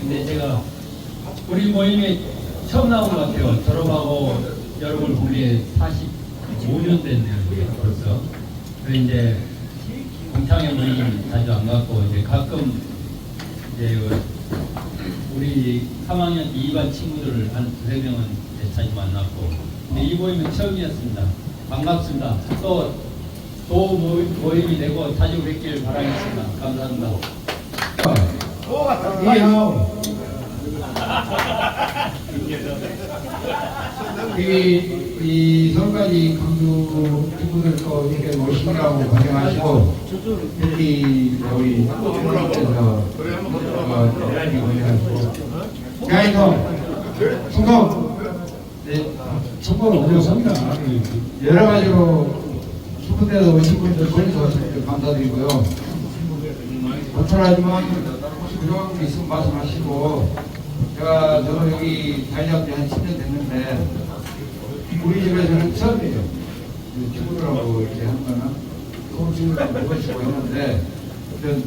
근데 제가 우리 모임에 처음 나온 것 같아요. 졸업하고 여러분 본게 45년 됐네요. 벌써. 그래서 이제 공창회 모임 자주 안 갔고 이제 가끔 이제 그 우리 3학년 2반 친구들을 한 두세 명은 자주 만났고 근데 이 모임은 처음이었습니다. 반갑습니다. 또, 또 모임- 모임이 되고 자주 뵙길 바라겠습니다. 감사합니다. 이, 이 선까지 강주 친구들 거 이렇게 모시느라고 고생하시고 특히 우리 선생님께서 야이동 성공 네, 성공을 올려섭니다. 여러 가지로 친구들에서 오신 분들 거기서 감사드리고요 거창하지만 부족한 게 있으면 말씀하시고 제가 저도 여기 다니는 지한 10년 됐는데 우리 집에서는 처음이에요. 그 친구들하고 이렇게 하는 거는 서울 친구들하고 모시고 했는데 하여튼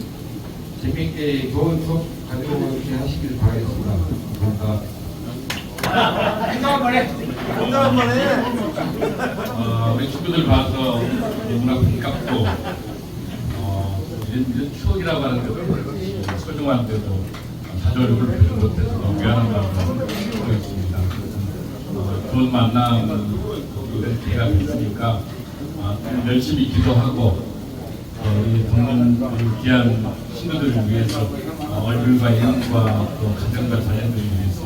재미있게 좋은 수업 가지고 이렇게 하시길 바라겠습니다. 감사합니다. 어, 우리 친구들 봐서 너무나 반갑고 어, 이런 추억이라고 하는 것도 소중한 때도 자존심을 표현 못해서 미안한 마음을 갖고 있습니다. 어, 좋은 만남 그 기회가 있으니까 어, 좀 열심히 기도하고 어, 우리 동문 귀한 친구들을 위해서 어, 얼굴과 이름과 또 가정과 자녀들을 위해서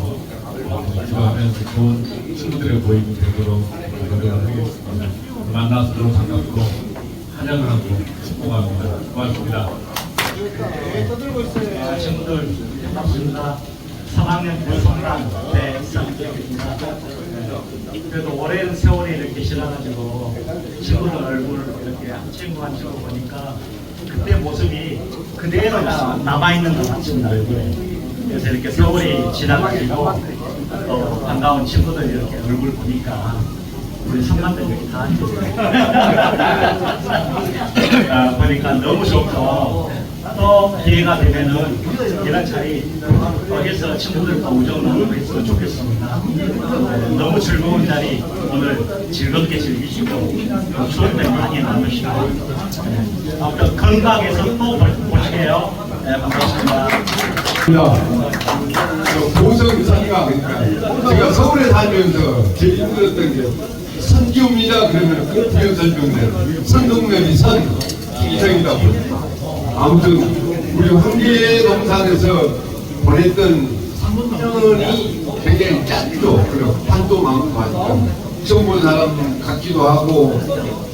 어, 기도하면서 좋은 친구들의 모임이 되도록 노력을 하겠습니다. 만나서 너무 반갑고 환영을 하고 축복합니다. 고맙습니다. 아, 친구들 반갑습니다. 3학년 불성남 네, 이상입니다. 그래도 오랜 세월이 이렇게 지나가지고 친구들 얼굴 이렇게 한 친구 한 친구 보니까 그때 모습이 그대로 나- 남아있는 것 같습니다, 얼굴에. 그래서 이렇게 세월이 지나가지고 또 반가운 친구들 이렇게 얼굴 보니까 우리 성남들 이렇게 다 앉아있어요. 아, 보니까 너무 좋고 또 기회가 되면은 이런 자리 또 해서 친구들과 우정 나누고 했으면 좋겠습니다. 네, 너무 즐거운 자리 오늘 즐겁게 즐기시고 또 추억들 많이 나누시고 네, 아무튼 건강해서 또 보실게요. 네, 반갑습니다. 보성 사기가 제가 서울에 살면서 제일 힘들었던 게선 기옵니다. 그러면 꼭 설명돼 선동면이 선 기성이다 아무튼 우리 황제 농산에서 보냈던 3년이 굉장히 짧죠 그리고 한도 많고 하니까 처음 본 사람 같기도 하고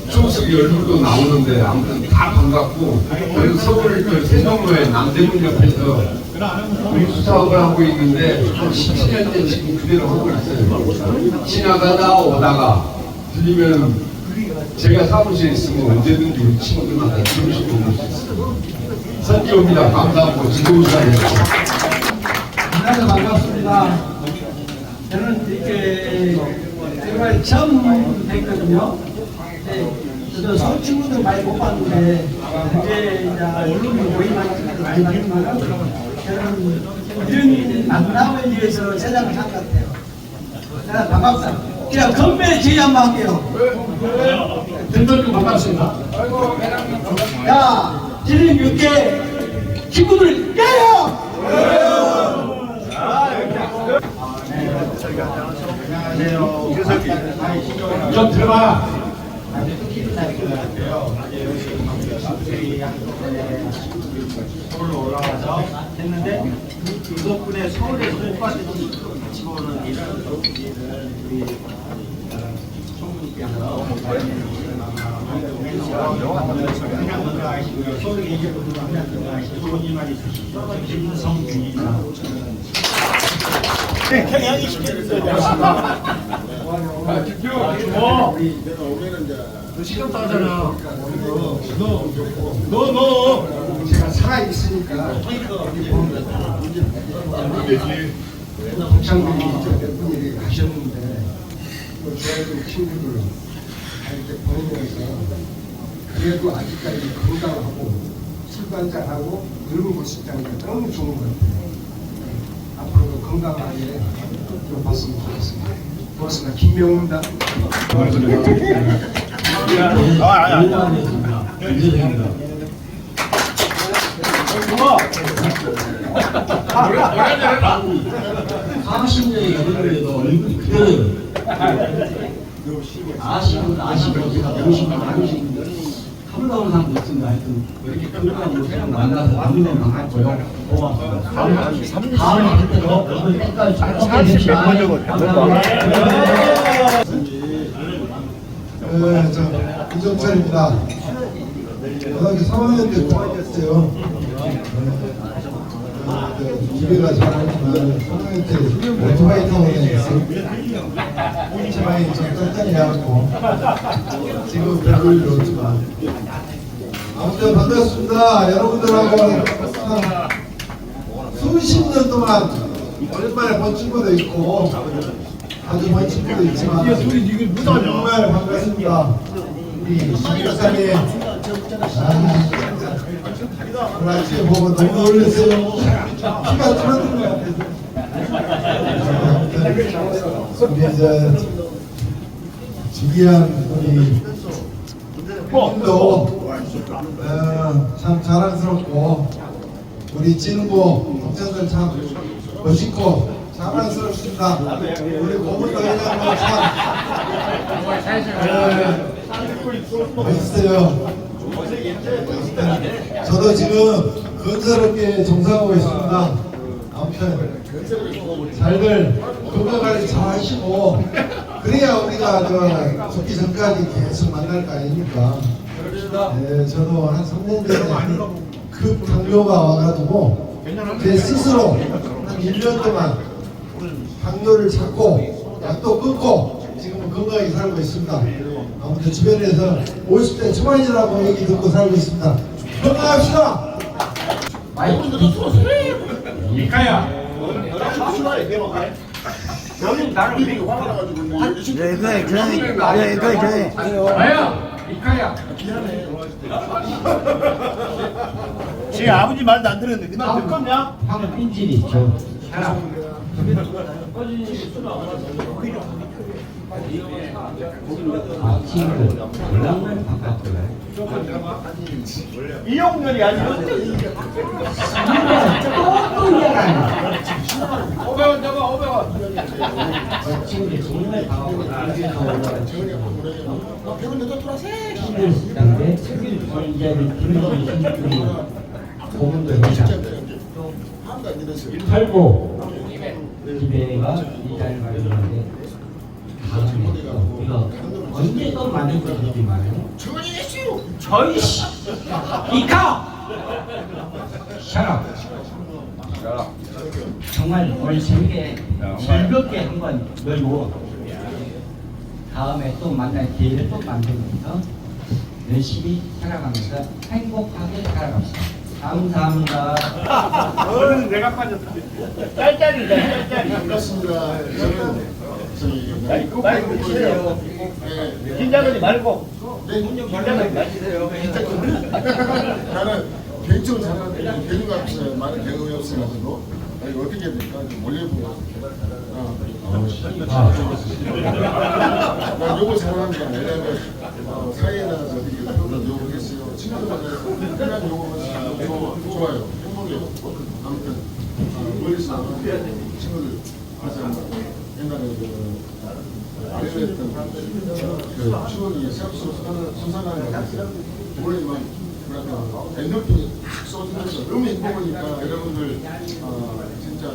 추석이 얼굴도 나오는데 아무튼 다 반갑고 그래서 서울 그 세종로의 남대문 옆에서 우리 수사업을 하고 있는데 한 17년째 지금 그대로 하고 있어요. 지나가다 오다가 들리면 제가 사무실에 있으면 언제든지 우리 친구들마다 점심 먹을 수 있어요. 선기옵니다. 감사하고 즐거운 시간이었습니다. 만나서 반갑습니다. 저는 이렇게 정말 처음 뵀거든요. 네, 저도 서울 친구들 많이 못 봤는데 이제 이제 언론 모임하는 친구들 많이 봤지만 저는 이런 만남을 위해서 세상을 산 것 같아요. 자, 반갑습니다. 그냥 건배 제의 한번 할게요. 등들도 반갑습니다. 야, 지금 육개 친구들 깨요! 좀 들어봐. 서울로 올라와서 했는데 그 덕분에 서울에서 못 받은 같이 보는 이런 일을 우리 총무님께서 그냥 먼저 하시고요. 서울에 계신 분들 그냥 먼저 하시고 좋은 일만 있으시죠. 김성균입니다. 네, 경영이 시켜주세요. 제가 살아 있으니까 여기 보면 동창들이 몇 분이 가셨는데 또 좋아했던 친구들 다 이렇게 보내면서 그래도 아직까지 건강하고 술도 한잔하고 늙은 모습 자니까 너무 좋은 것 같아요. 건강하게 좀 봤으면 좋겠습니다. 고맙습니다. 김명훈입니다. 사십년이 넘었는데도 얼굴이 그대로예요. 아시고 제가 모시고 나누신 하루 나오는 사람도 있습니다. 하여튼 이렇게 그런 모습을 만나서 반갑고요. 고맙습니다. 다음에 오늘 때까지 어떻게 됩시다. 네, 저 이정철입니다. 고등학교 3학년 때 고학했어요. 기회가 잘하지만 3학년 때 오토바이 타고 다녔어요. 체방이 좀 짠짠해갖고 지금 별로 일 없지만 아무튼 반갑습니다. 여러분들하고 참 수십 년 동안 오랜만에 본 친구도 있고 아주 먼 친구도 있지만 정말 반갑습니다. 우리 신박사님 아, 아침에 보고 너무 놀랐어요. 키가 줄어든 것 같아서 아무튼 우리 이제 지기한 우리 도 어, 참 자랑스럽고 우리 진보 동생들 참 멋있고 자랑스럽습니다. 우리 고문도 회장님 참 어, 멋있어요. 저도 지금 건설업계에 종사하고 있습니다. 아무튼 잘들 건강관리 잘 하시고 그래야 우리가 그 죽기 전까지 계속 만날 거 아닙니까? 네, 저도 한 3년 전에 급 당뇨가 와가지고 제 스스로 한 1년 동안 당뇨를 찾고 약도 끊고 지금은 건강하게 살고 있습니다. 아무튼 주변에서 50대 초반이라고 얘기 듣고 살고 있습니다. 건강합시다! 이카야. 아야. 이카야. 제 아버지 말도 안 들었는데 그날 바꿨냐? 방금 인질이 있죠. 아, 친구. 연락을 바꿨어요. 이용렬이 아니고 또 이해가요. 500원 잡아 500원. 친구들 정말 반갑고 힘들 수 있는데 저희 이제 김정은 신부들이 고문도 회장 팔고 집에가 이 자리를 마련했는데 다음에 또 이거 언제 또 만들 것인지 말이에요 저희 씨 이카 샤라 정말 오늘 재밌게 즐겁게 한번 놀고 다음에 또 만날 기회를 또 만들면서 열심히 살아가면서 행복하게 살아갑시다. 감사합니다. 너는 내가 빠졌다. 짤짤이다 짤짤이. 반갑습니다. 저는 저희 마이크 치세요. 긴장하지 말고. 긴장하지 마시세요. 나는 개인적으로 저는 개인 같은 많은 경험이 없어가지고 아, 이거 어떻게 해야 될까 좀 몰려보고 난 욕을 사랑합니다. 왜냐면 어, 사회에 나가서 어떻게 그런 욕을 했어요. 친구들한테 그냥 욕을 좋아, 좋아요. 행복해요. 아무튼 어, 멀리서 나는 친구들 그래서 옛날에 그 알려했던 그 추억이 새록새록 솟아나는 것 같아요. 올해 막 뭐랄까 엔돌핀이 탁 쏟으면서 너무 행복하니까 여러분들 어, 진짜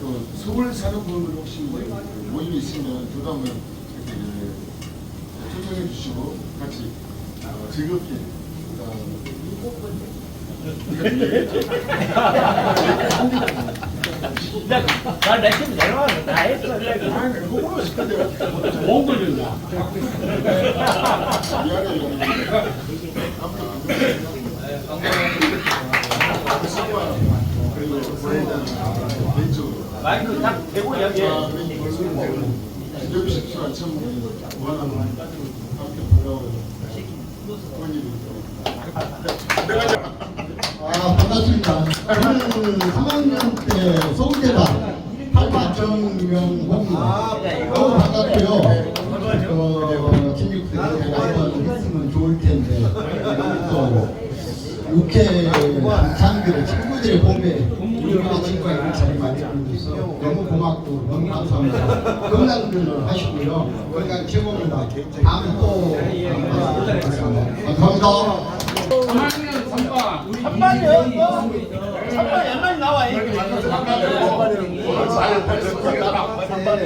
또 서울 사는 분들 혹시 모임이 있으면 저도 한번 이렇게 초청해 주시고 같이 어, 즐겁게 어, 나 내심 내려와 다 했어. 몽골 준다. 그리고 보내는 왼쪽으로 마이크 딱 대고 여기. 여기십시오 참 원하는 함께 반가워요 부모님이 아, 반갑습니다. 저는 3학년 때 서울대가 박정명호입니다. 너무 반갑고요. 어, 김육대 한번 했으면 좋을 텐데 또 육회 장교를 친구들의 봄에 우리 친구가 이런 자리 만들어주셔서 너무 고맙고 너무 감사합니다. 건강들 하시고요. 건강 최고입니다. 다음에 또 감사합니다.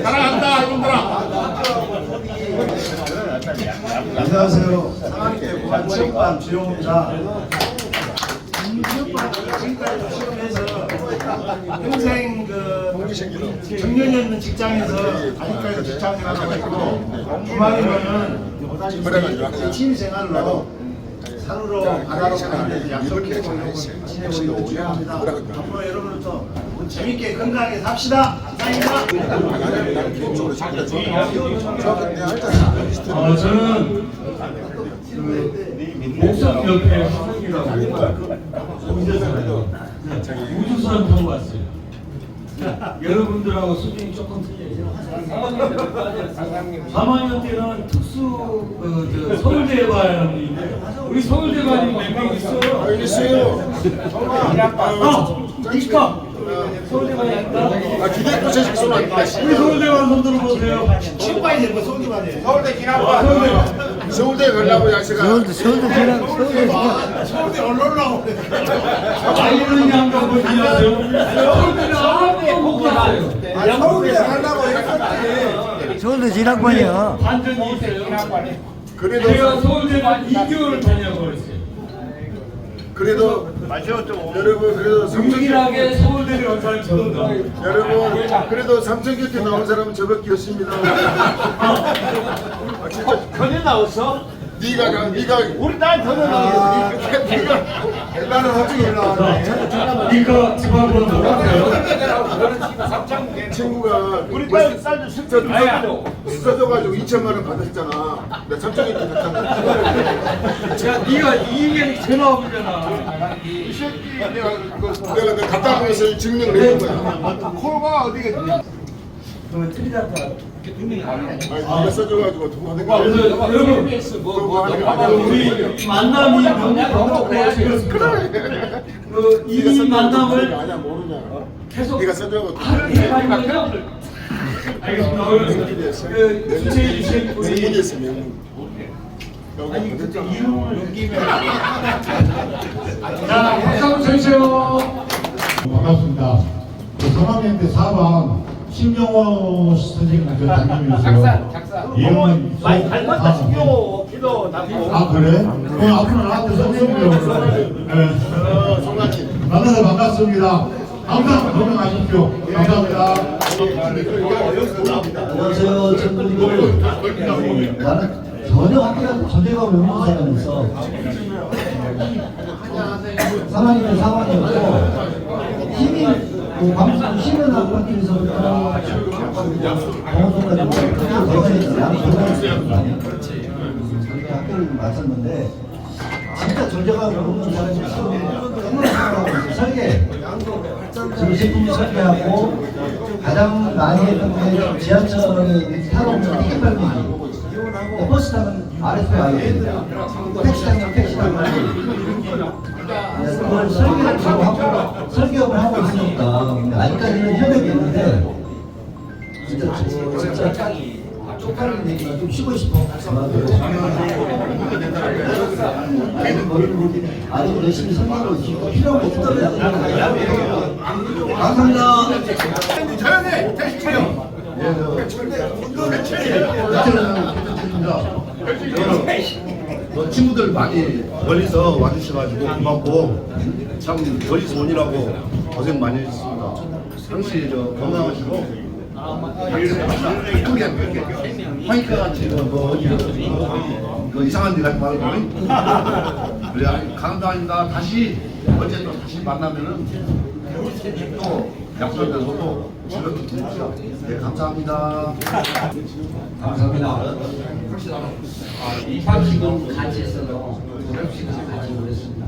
사랑한다 이놈들아 안녕하세요. 상하이대 보안체육관 주영호입니다. 지금까지 시험에서 평생 그 정년이 없는 직장에서 아직까지 직장 생활하고 있고 주말이면은 취미 생활로 산으로 바다로 가는데 지내고 있는 중입니다. 앞으로 여러분들 또 재밌게 건강하게 삽시다. 감사합니다. 어, 저는 그 목석 옆에 화성이라고 우주선 타고 왔어요. 여러분들하고 수준이 조금 틀려요. 3학년 때는 특수 그, 저, 서울대관인데 우리 서울대관이 몇명 있어요? 있어요. 어, 이까 서울대관이 아니다. 아, 기대코 재식 소리 아닙니다. 우리 서울대관 손 들어 보세요. 친구가 이제 뭐 소리만 해. 서울대 기나봐. 서울대 가려고. 서울대 언론라고 그래. 아이는 양가 보지 마세요. 서울대는 아무도 못 갔어요. 서울대 하려고 했었지. 서울대 진학관이야. 반전이 있어요. 그래도 제가 서울대만 2개월을 다녀버렸어요. 그래도 여러분 그래도 삼성 유일하게 서울대를 온 사람이 저다. 여러분 그래도 삼성 곁에 나온 사람은 저밖에 없습니다. 아, 진짜 전혀 나왔어? 네가 가 네가 우리 딸 전혀 나왔어. 네가 나는 어떻게 올라왔네. 이거 집 한번 놀아세요. 친구가 우리 딸 쌀도 실제 써져가지고 2천만 원 받았잖아. 나 삼성 곁에 갔잖아. 야, 네가 이익이 전화 오잖아. 이 새끼 내가 그 내가 그 갖다 보면서 증명을 해준 거야. 콜가 어디가? 아니 네가 써줘가지고 돈 받은 거. 그래서 여러분, 아, 우리 만남이 너무 반갑고 그이 만남을 모르냐. 계속 네가 써줘가지고. 하루에 해가니까 알겠습니다. 오늘 그 수채해 주신 우리. 아니 그때 이름을 넘기면 자 박수 한번 쳐주세요. 반갑습니다. 그 3학년 때 4반 심정호 선생님 그 담임이었어요. 이름은 많이 닮았다 소- 신경 키도 나고. 아 그래? 그럼 앞으로 나한테 선생님이라고 네. 송아지. 만나서 반갑습니다. 항상 건강하십시오. 감사합니다. 안녕하세요, 친구들. 나는 전혀 학교 전제가 없는 사람이었어. 상황이면 상황이었고 힘이 뭐 방송 쉬는 아파트에서부터 방송까지 뭐 거기서 양 고등학교 그렇지. 학교를 마쳤는데 진짜 존재가 없는 사람이 있어. 설계. 제품 설계하고 가장 많이 했던 게 지하철에 타러 티켓 발매기. 버스 타면 와야 됩니다. 택시 타면 택시 타면 그걸 설계를 지금 하고 설계업을 하고 있으니까 아직까지는 협력이 있는데 진짜 저- 진짜 쪽팔린 얘기가 좀 쉬고 싶어. 아주 열심히 설계하고 있으니까 필요한 거 없다면 감사합니다. 자연해 택시 촬영 너 친구들 많이 멀리서 와주셔가지고 고맙고. 참 멀리서 오느라고 고생 많이 했습니다. 항시 저 건강하시고. 크게 화이트 같이 뭐 어디 그, 그 이상한 데 가지 말고. 그래 감사합니다. 다시 언제 또 다시 만나면은. 또 약속돼서 또 즐겁게 지냅시다. 네 감사합니다. 감사합니다. 이방식은 같이 했어도 졸업식은 같이 못했습니다.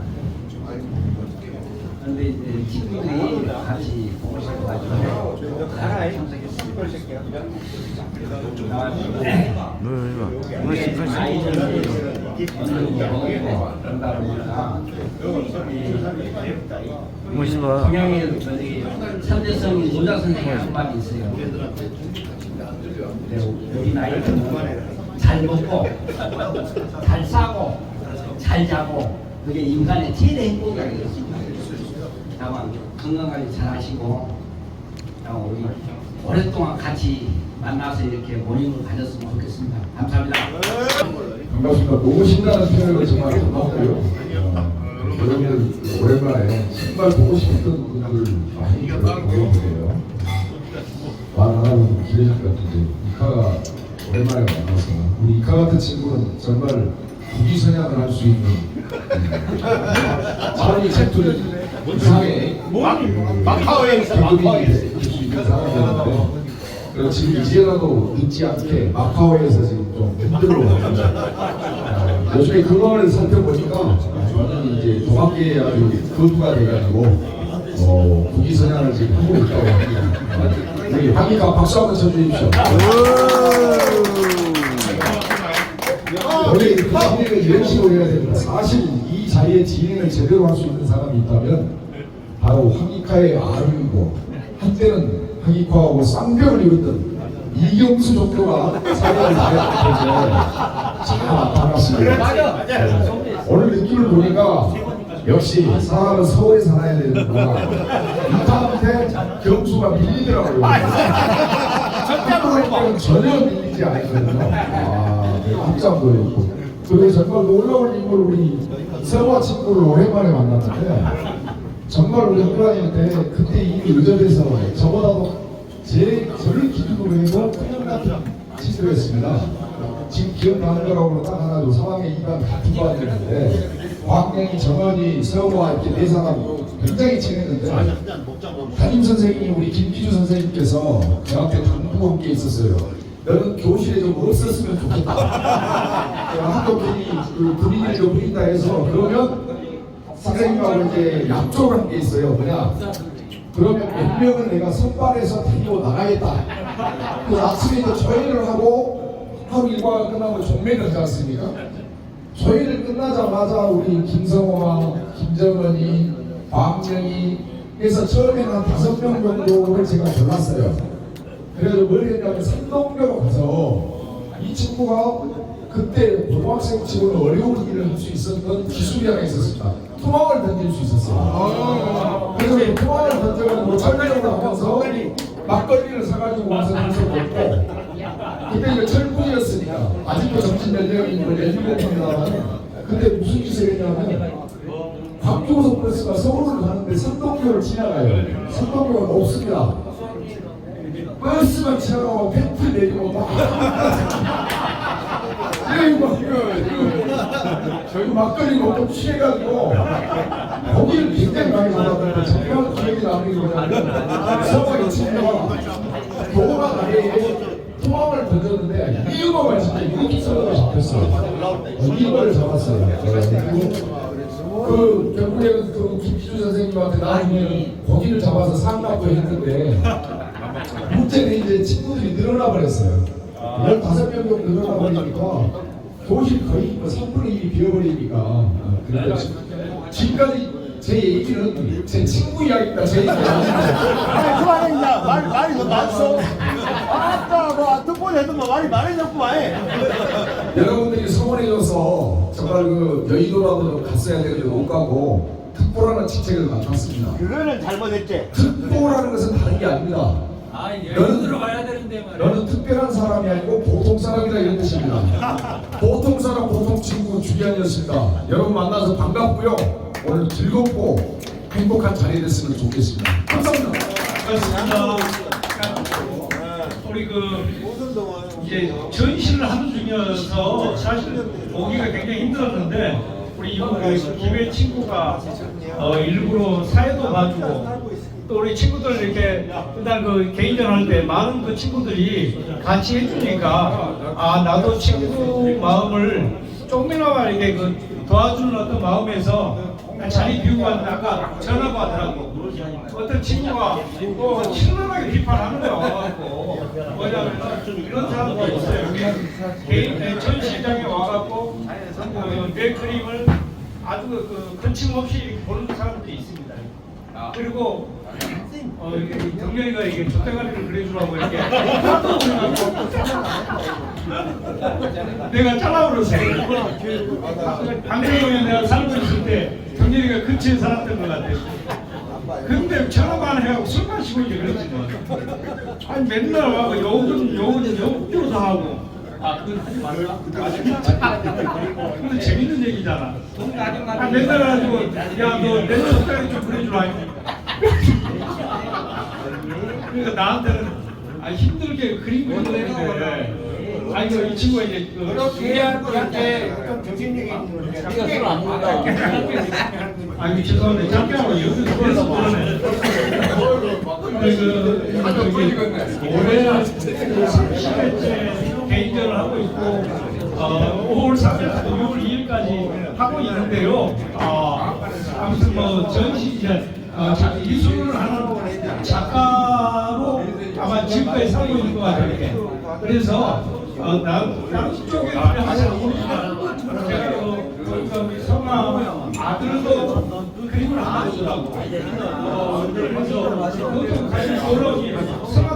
그런데 이제 친구들이 같이 보고 싶어가지고 참석했습니다. 동양의 선대성이 노자 선생님 한 말이 있어요. 네, 우리 나이는 잘 먹고 잘 싸고 잘 자고 그게 인간의 최대 행복이라고 했습니다. 다만 건강관리 잘 하시고 우리 오랫동안 같이 만나서 이렇게 모임을 가졌으면 좋겠습니다. 감사합니다. 반갑습니다. 너무 신나는 표현을 정말 고맙고요. 어, 여러분들 오랜만에 정말 보고 싶었던 분들 많이 보여드려요. 기대실 것 같은데 이카가 오랜만에 만나서 우리 이카 같은 친구는 정말 국기선양을 할 수 있는 차라리 챕터를 이상의 마카오에 있어, 마카오에 있어. 수 있는 사람이었는데 그래서 지금 이제라도 늦지 않게 마카오에서 지금 좀 힘들어 요즘에 그거를 살펴보니까 저는 이제 종합계의 아주 거두가 돼가지고 어, 국기선양을 지금 하고 있다고 합니다. 우리 황희가 박수 한번 쳐주십시오. 그 진행을 이런 식으로 해야 됩니다. 사실 이 자리에 진행을 제대로 할 수 있는 사람이 있다면 바로 황익화의 아름이고 한때는 황익화하고 쌍벽을 이뤘던 이경수 정도가 사회를 때문에 참 반갑습니다. 네. 오늘 느낌을 보니까 역시 사람은 서울에 살아야 되는구나. 이타한테 경수가 밀리더라고요. 첫째로 전혀 밀리지 않거든요. 아, 네, 깜짝 놀랐고. 그게 정말 놀라운 인물 우리 서화 친구를 오랜만에 만났는데 정말 우리 학부장님한테 그때 이미 의전에서 저보다도 제 저를 기준으로 해도 큰형 같은 친구였습니다. 지금 기억나는 거라고 딱 하나 도 상황에 이반 같은 거 같았는데 광명이 정원이 서호와 이렇게 네 사람 굉장히 친했는데 담임 선생님이 우리 김기주 선생님께서 저한테 당부한 게 있었어요. 너는 교실에 좀 없었으면 좋겠다. 학교 괜히 그 분위기를 좀 부린다 해서 그러면 선생님하고 이제 약속을 한게 있어요. 뭐냐? 그러면 몇 명은 내가 선발해서 데리고 나가겠다. 그 아침에 이제 조회를 하고 하루 일과가 끝나고 종례를 않습니까? 조회를 끝나자마자 우리 김성호와 김정은이, 박명희 해서 처음에는 한 다섯 명 정도를 제가 골랐어요. 그래서 뭘 했냐면 삼동교로 가서 이 친구가 그때 고등학생 치고는 어려운 일을 할 수 있었던 기술이 하나 있었습니다. 투망을 던질 수 있었어요. 그래서 이 투망을 던져가지고 철벽으로 하면서 막걸리를 사가지고 와서 거기서 먹고 그때 이제 철분이었으니까 아직도 정신 연령이 뭐 17입니다만 근데 무슨 짓을 했냐면 광주고속 버스가 서울을 가는데 삼동교를 지나가요. 삼동교가 없습니다. 버스만 지나가고 팬트 내리고 막 이거 막 이거 이거 저희 막걸리 먹고 취해가지고 거기를 굉장히 많이 받았는데 정말 기억이 남는 게 뭐냐면 서울의 친구가 도로가 다리에 토막을 던졌는데 이거만 진짜 이렇게 썰어가 잡혔어요 이거를 잡았어요 그 결국에는 그 김기주 선생님한테 나중에 고기를 잡아서 상납도 했는데 문제는 이제 친구들이 늘어나 버렸어요. 15명 정도 늘어나 버리니까 교실 거의 뭐 3분의 1이 비어버리니까 어, 그래서 지- 지금까지 제 얘기는 제 친구 이야기입니다. 제 얘기 아니 그만해 이제 말 말이 너무 많소. 아까 뭐 듣고 해도 뭐 말이 많아졌구만. 여러분들이 소원해줘서 정말 그 여의도라도 갔어야 되는데 못 가고 특보라는 직책을 맡았습니다. 그거는 잘못했지. 특보라는 것은 다른 게 아닙니다. 아, 너는 들어가야 되는데 말이야. 너는 특별한 사람이 아니고 보통 사람이다 이런 뜻입니다. 보통 사람, 보통 친구 주기환이었습니다. 여러분 만나서 반갑고요. 오늘 즐겁고 행복한 자리 됐으면 좋겠습니다. 감사합니다. 우리 그 이제 전시를 하는 중이어서 사실 오기가 굉장히 힘들었는데 우리 이번 그 기회 친구가 어 일부러 사회도 봐주고 또 우리 친구들 이렇게 일단 그 개인전 할 때 많은 그 친구들이 같이 해주니까 아 나도 친구 마음을 조금이나마 이렇게 그 도와주는 어떤 마음에서 자리 비우고 왔는데 아까 전화가 왔더라고 어떤 친구가 또 신나게 비판하는 거야 와갖고 이런 사람도 있어요. 개인 네, 전 시장에 와갖고 어, 내 그림을 아주 그 거침없이 보는 사람도 있습니다. 그리고 어, 이게 경렬이가 이게 족대가리를 그려주라고 이렇게 내가 잘라버렸어요. 방송에 내가 살고 있을 때 경렬이가 근처에 살았던 것 같아요. 근데 전화만 해갖고 술 마시고 이제 그랬지 뭐. 아니 맨날 와서 욕은 욕은 욕조사 하고. 아 그건 하지 말라. 근데 재밌는 얘기잖아. 아 맨날 가지고 야너내 젓가락이 좀 그려주라. 그러니까 나한테는 아 힘들게 그림 그리는데. 아니 그이 친구가 이제 그 우리한테 좀 정신력이 있는 네가 술안 먹는다. 아니 죄송한데 하고 여기서 계속 그러네. 그 올해 30회째 개인전을 하고 있고 어, 5월 3일부터 6월 2일까지 하고 있는데요. 어, 아무튼 뭐 전시 어, 자, 이수를 하는 작가로 아마 지금까지 살고 있는 것 같아요. 그래서 어, 나, 다른 쪽에 하시는 분이니까 제가 그, 성아 아들도 그림을 안 하더라고. 어, 그래서 그것도 사실 놀라기 성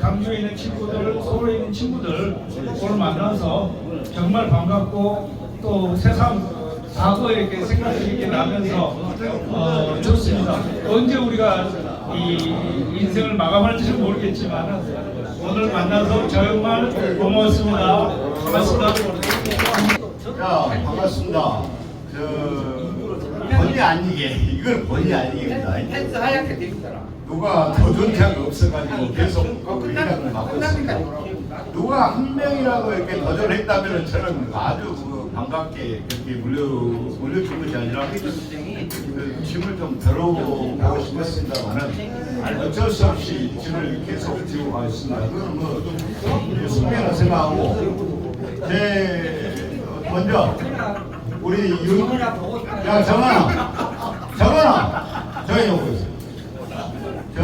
강주에 있는 친구들, 서울에 있는 친구들 오늘 만나서 정말 반갑고 또 세상 과거에 이렇게 생각이 이렇게 나면서 어, 좋습니다. 언제 우리가 이 인생을 마감할지는 모르겠지만 오늘 만나서 정말 고맙습니다. 고맙습니다. 자, 반갑습니다. 저 본의 아니게 이걸 본의 아니게입니다. 펜스 하얗게 돼 있더라. 누가 도전자가 없어가지고 계속 그 일락을 맡고 있습니다. 누가 한 명이라도 이렇게 도전했다면 저는 아주 그 반갑게 그렇게 물려 물려준 것이 아니라 그 짐을 좀 덜어보고 싶었습니다만은 어쩔 수 없이 짐을 계속 지고 가겠습니다. 그건 뭐 숙명을 생각하고 제 먼저 우리 윤, 야 정한아, 정한아, 저기 오고 있어.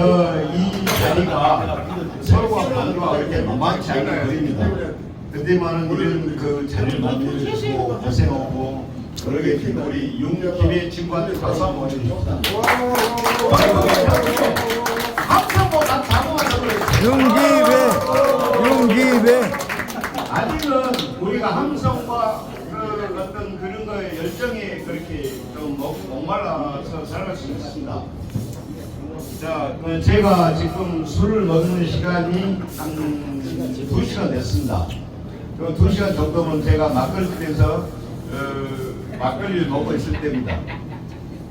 저이 자리가 서로가 관계가 그렇게 만만치 않은 거리입니다. 근데만은 이런 그 자리를 만들고 고생하고 그러게 된 우리 윤김의 친구한테 박수 한번 해주십시다. 항상 뭐난 자고만 용기배 용기배 아직은 우리가 함성과 그 어떤 그런 거에 열정에 그렇게 좀 목- 목말라서 살아갈 수 있습니다. 자, 그 제가 지금 술을 먹는 시간이 한 2시간 됐습니다. 그 2시간 정도면 제가 막걸리에서 어, 막걸리를 먹고 있을 때입니다.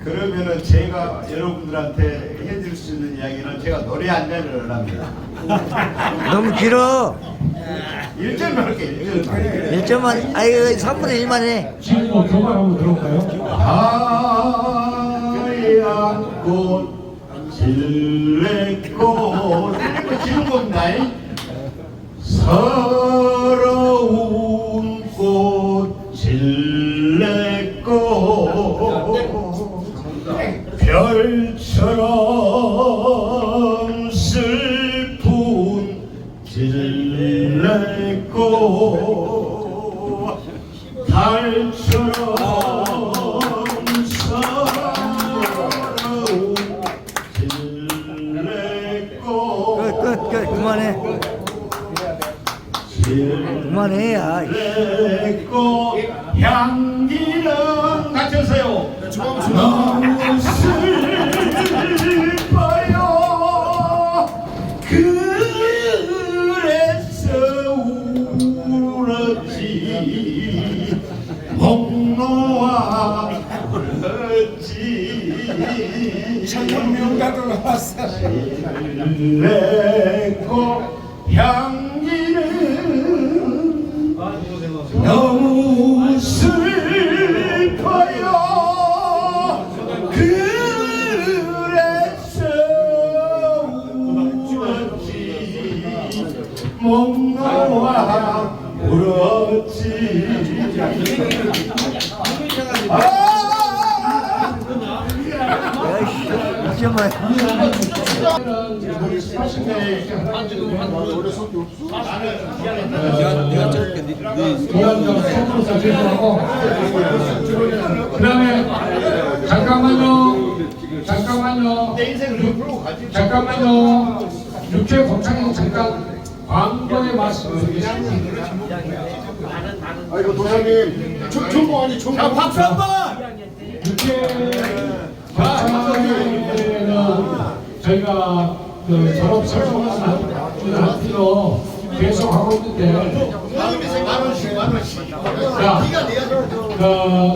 그러면은 제가 여러분들한테 해드릴 수 있는 이야기는 제가 노래 한 잔을 합니다. 너무 길어 1절만 할게요, 1절만. 1점만 아이 3분의 1만 해 지금 뭐 교감 한번 들어볼까요? 하얀 꽃 질레꽃 이거 지는 겁니다 서러운 꽃 질레꽃 별처럼 그만해 아 질레꽃 향기는 같이 하세요. 너무 슬퍼요. 그래서 울었지. 목놓아 울었지 천명 가도 나왔어. 질레 제도하고 그다음에 잠깐만요 잠깐만요 잠깐만요 육체 곱창이 잠깐 광고에 말씀드리겠습니다 아이고 도사님. 저- 전부 아니 자 박수 육 체 곱창에는 저희가 그 졸업 설명을 필요 계속 하고 있는데 자, 그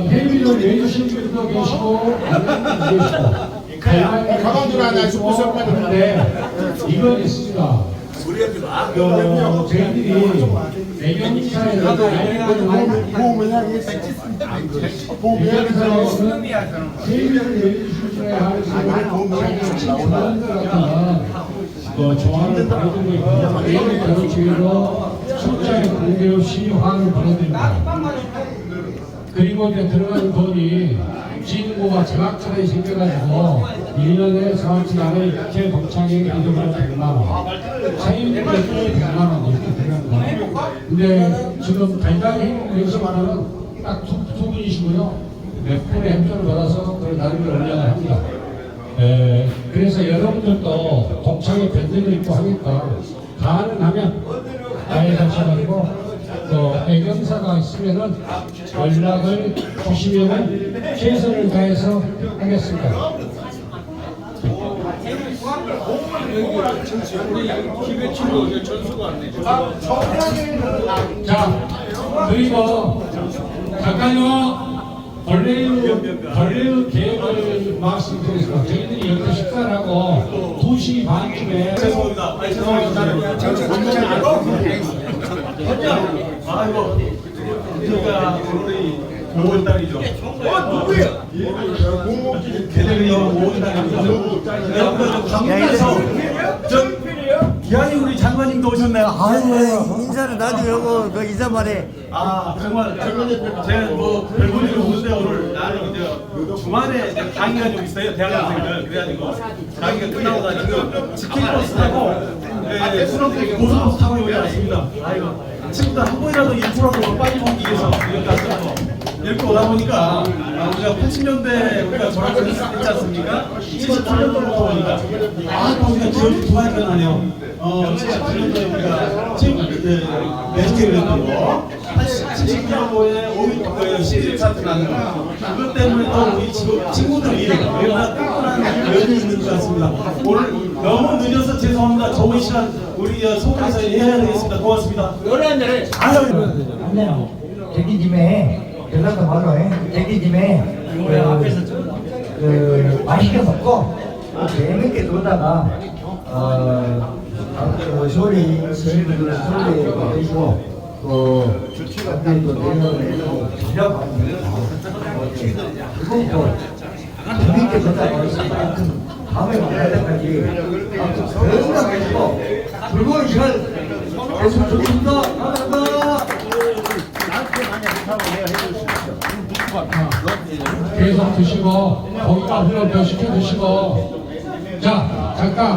회비를 내주신 분도 계시고 안 계시고 가만두라 나 죽고 싶었는데 이건 있습니다. 그 저희들이 내경사에 다양한 내경사에서는 회비를 내주셔야 할 같은 그 조항을 받은 게 있고 내일 결혼식으로 숫자에 관계없이 화를 보내드립니다. 그리고 이제 들어가는 돈이 진구가 정확하게 생겨가지고 1년에 정확히 나는 제 동창회 이름으로 100만 원, 사인들도 100만 원 이렇게 들어갑니다. 근데 지금 달달이 여기서만은 딱두 분이시고요. 몇 분의 협조를 받아서 그 나름을 운영을 합니다. 에, 그래서 여러분들도 동창회 밴드도 있고 하니까 가능하면 아예 하셔가지고 또 애경사가 있으면은 연락을 주시면은 최선을 다해서 하겠습니다. 자, 그리고 잠깐요. 벌레의, 벌레의 계획을 말씀드리겠습니다. 저희들이 여기 식사를 하고 2시 반쯤에 죄송합니다. 죄송합니다. 아이고, 우리가 우리 5월 달이죠. 어, 누구야? 개들이 5월 달이죠. 강릉에서 전 기한이 우리 장관님도 오셨네요. 아이고. 인사는 나중에 하고 그 인사 말해 아 정말 제가 뭐 별볼일 없는데 오늘 나는 이제 주말에 강의가 좀 있어요 대학생들 그래가지고 강의가 끝나고 나 지금 스케이트버스 타고 네, 고속버스 타고 여기 왔습니다 아이고 친구들 한 번이라도 일부라도 빠짐없기 위해서 이렇게 왔어요 이렇게 오다 보니까 아, 우리가 80년대 우리가 졸업을 했지 않습니까? 77년도부터 오니까. 아 우리가 기억이 두 가지가 나네요. 어 77년도에 우리가 매스케를 거. 79년도에 오일 그 시즌 차트 나는 거. 그것 때문에 또 우리 친구들이 얼마나 끈끈한 면이 있는 것 같습니다. 오늘 너무 늦어서 죄송합니다. 좋은 시간 우리 소문에서 해야 되겠습니다. 고맙습니다. 아유. 안? 되기 김에 연락도 받아. 되기 김에 그, 그 맛있게 먹고 재밌게 놀다가 어, 그 소리 소리를 소리 내시고 또 주치가들도 내년에 빌려가는 그리고 또 재밌게 놀다가 다음에 만날 때까지 아무튼 건강하시고 즐거운 시간 됐으면 좋겠습니다. 감사합니다. 계속 드시고 거기다 훈련 더 시켜 드시고 자 잠깐